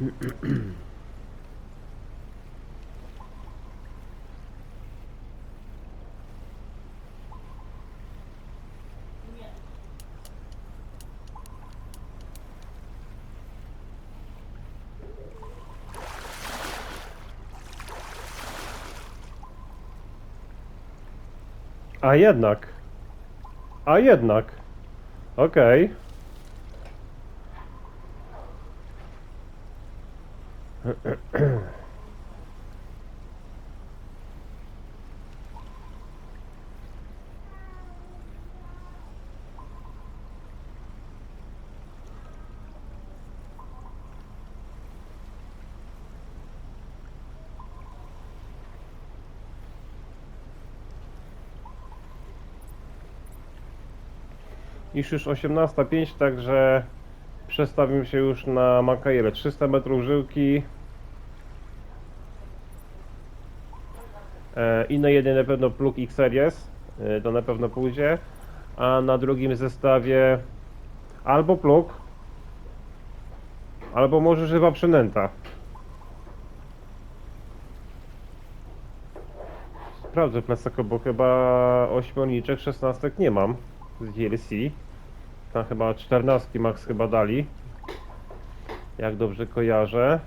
A jednak. A jednak. Okej. Iż już 18.05, także przestawił się już na Makaire 300 metrów żyłki. E, I na jednej na pewno plug X-Series, e, to na pewno pójdzie, a na drugim zestawie albo plug, albo może żywa przynęta. Sprawdzę plecako, bo chyba ośmiorniczek, szesnastek nie mam z DLC. Tam chyba 14 max chyba dali. Jak dobrze kojarzę.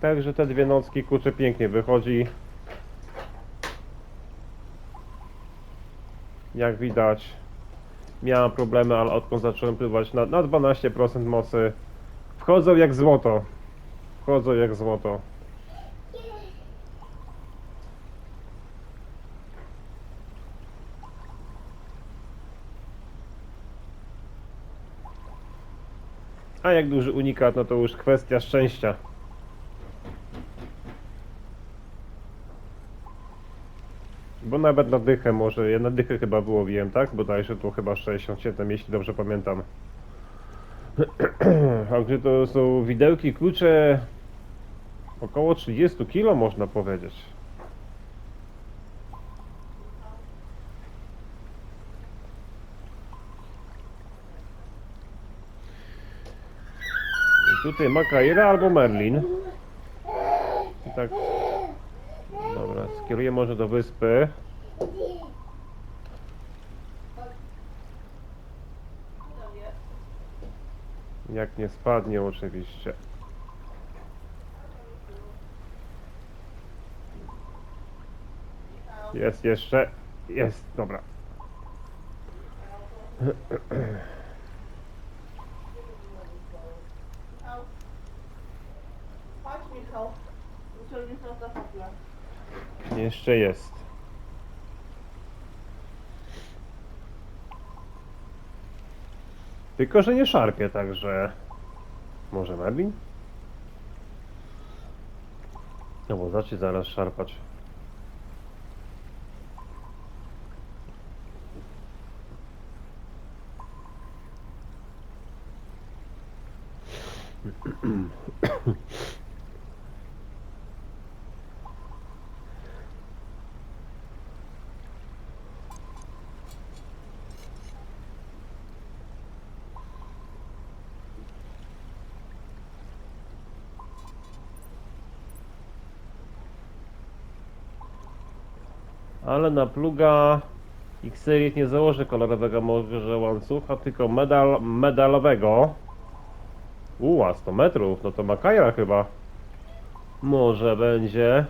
Także te dwie nocki kurczę pięknie wychodzi. Jak widać miałem problemy, ale odkąd zacząłem pływać na, na 12% mocy wchodzą jak złoto. Wchodzą jak złoto. A jak duży unikat, no to już kwestia szczęścia. Bo nawet na dychę może, ja na dychę chyba wyłowiłem, tak? Bodajże tu chyba 67, jeśli dobrze pamiętam. Także to są widełki, klucze około 30 kg można powiedzieć. I tutaj Makaira albo Merlin. I tak. Dobra, skieruję może do wyspy. Jak nie spadnie oczywiście. Jest jeszcze. Jest, dobra. Chodź Michał. Jeszcze jest. Tylko, że nie szarpie, także... Może Merlin? No bo zacznie zaraz szarpać. Ale na pluga X-Series nie założę kolorowego może łańcucha, tylko medal, medalowego. Uła, 100 metrów, no to Makaja chyba. Może będzie.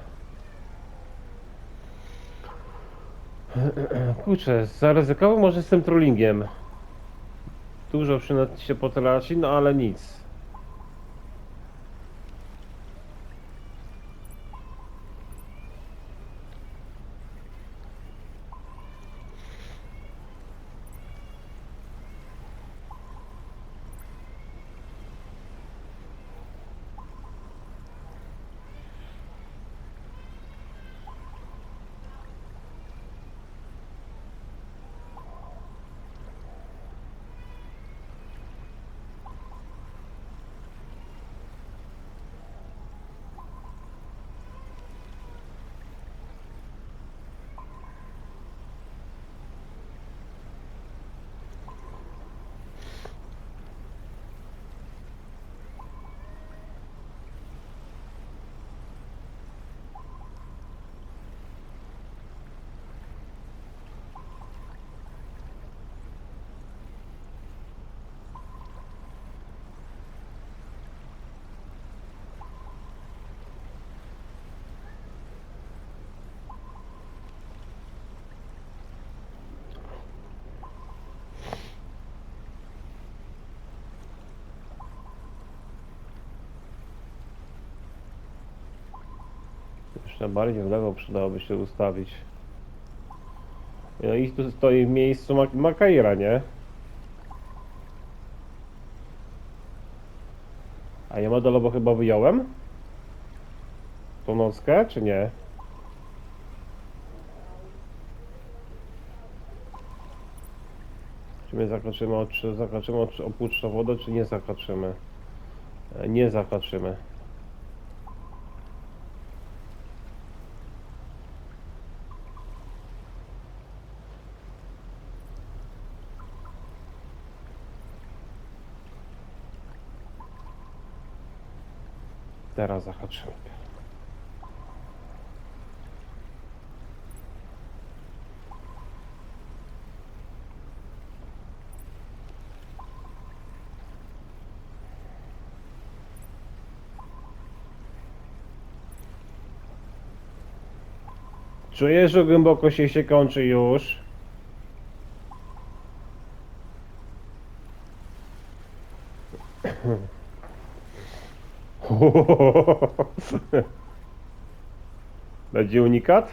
Kurczę, zaryzykował może z tym trollingiem. Dużo przynad się potraci, no ale nic. Jeszcze bardziej w lewo przydałoby się ustawić. No i tu stoi w miejscu Mak Makaira, nie? A ja modelowo chyba wyjąłem? Tą nockę, czy nie? Czy my zakoczymy, czy zakoczymy opuszcza wodę, czy nie zakoczymy? E, Nie zakoczymy. Teraz zahaczymy. Czujesz, że głęboko się się kończy już? Będzie unikat?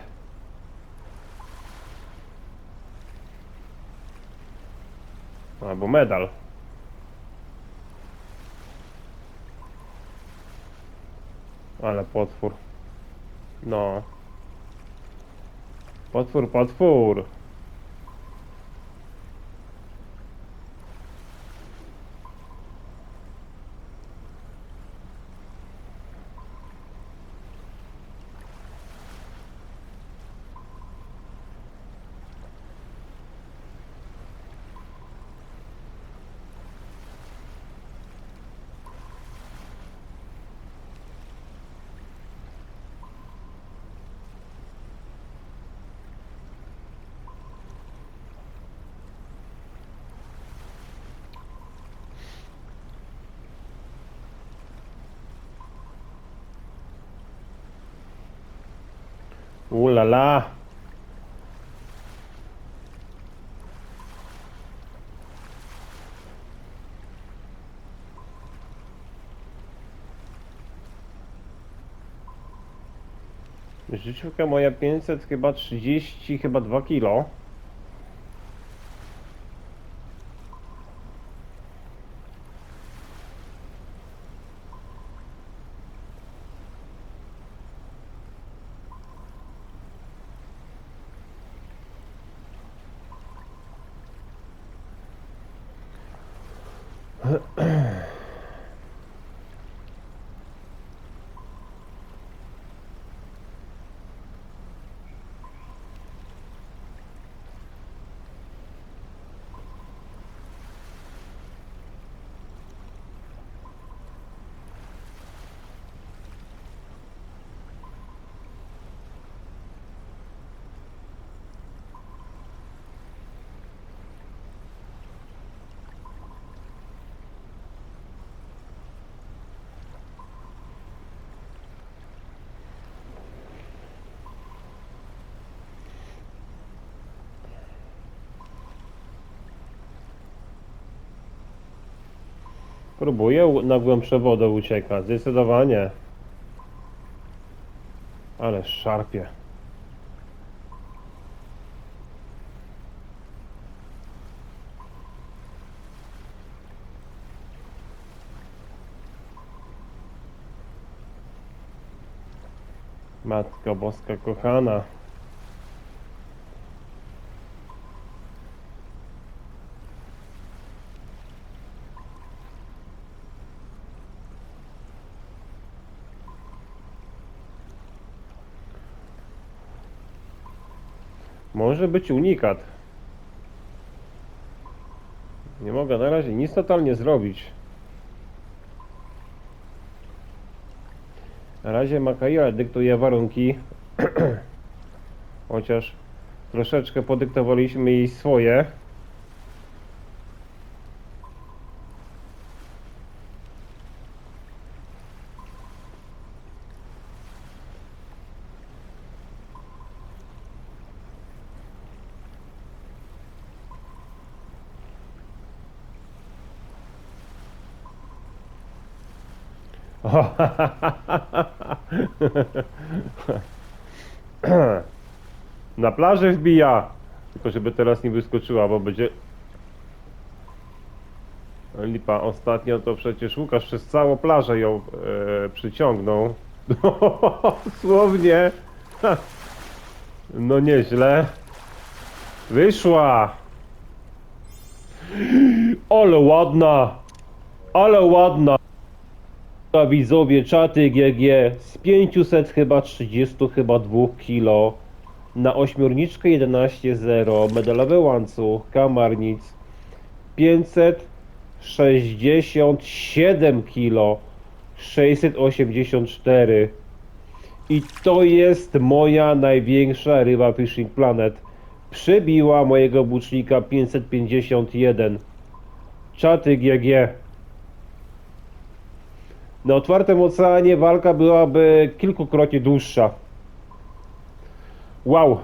Albo medal. Ale potwór. No. Potwór, potwór. Ooh la la. Życiówka moja 500 chyba 30 chyba 2 kilo. Próbuję na głębsze wodę uciekać, zdecydowanie. Ale szarpie. Matko Boska kochana. Może być unikat. Nie mogę na razie nic totalnie zrobić. Na razie Makaira dyktuje warunki. Chociaż troszeczkę podyktowaliśmy jej swoje. Na plażę wbija. Tylko żeby teraz nie wyskoczyła, bo będzie... Lipa, ostatnio to przecież Łukasz przez całą plażę ją e, przyciągnął. Słownie. no nieźle. Wyszła. Ale ładna. Ale ładna. A widzowie, czaty GG z 500 chyba 30 chyba 2 kilo. Na ośmiorniczkę 11.0 medalowy łańcuch kamarnic 567 kilo 684 i to jest moja największa ryba Fishing Planet. Przebiła mojego bucznika 551 czaty GG na otwartym oceanie walka byłaby kilkukrotnie dłuższa. Wow.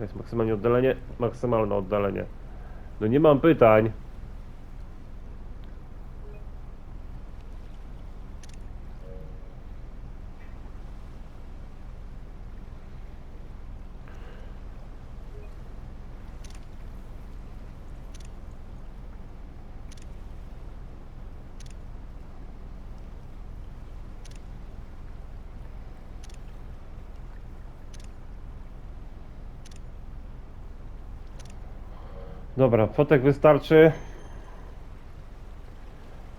Jest maksymalne oddalenie, maksymalne oddalenie. No nie mam pytań. Dobra, fotek wystarczy.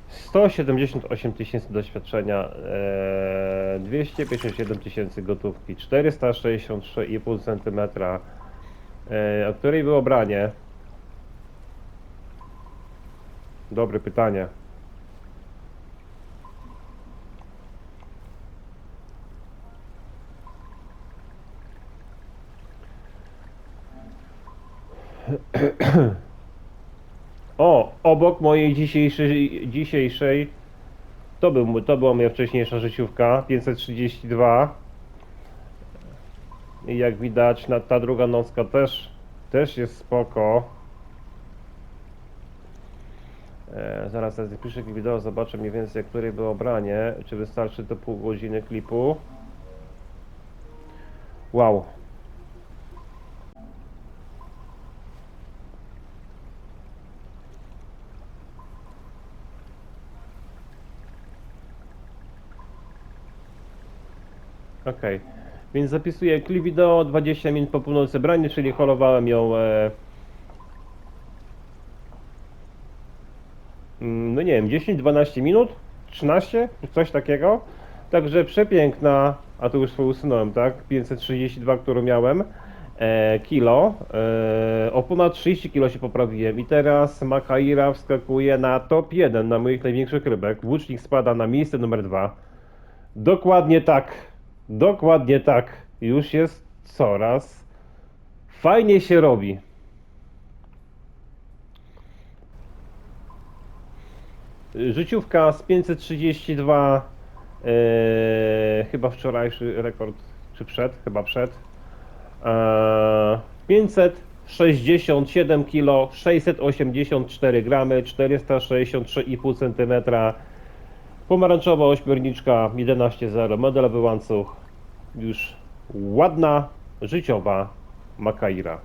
178 tysięcy doświadczenia, e, 257 tysięcy gotówki, 463,5 cm, e, o której było branie? Dobre pytanie. O, obok mojej dzisiejszej, dzisiejszej to, był, to była moja wcześniejsza życiówka 532 i jak widać ta druga nocka też, też jest spoko. E, zaraz jak zapiszę wideo zobaczę mniej więcej które było branie. Czy wystarczy to pół godziny klipu? Wow Okej, więc zapisuję klip wideo 20 minut po północy branie, czyli holowałem ją e... mm, no nie wiem, 10-12 minut, 13, coś takiego. Także przepiękna, a tu już swoją usunąłem, tak? 532, którą miałem, e, kilo. E, o ponad 30 kilo się poprawiłem i teraz Makaira wskakuje na top 1 na moich największych rybek. Włócznik spada na miejsce numer 2. Dokładnie tak. Dokładnie tak. Już jest coraz fajnie się robi. Życiówka z 532 e, chyba wczorajszy rekord, czy przed, chyba przed. E, 567 kg, 684 gramy, 463,5 cm. Pomarańczowa ośmiorniczka 11.0, modelowy łańcuch, już ładna, życiowa Makaira.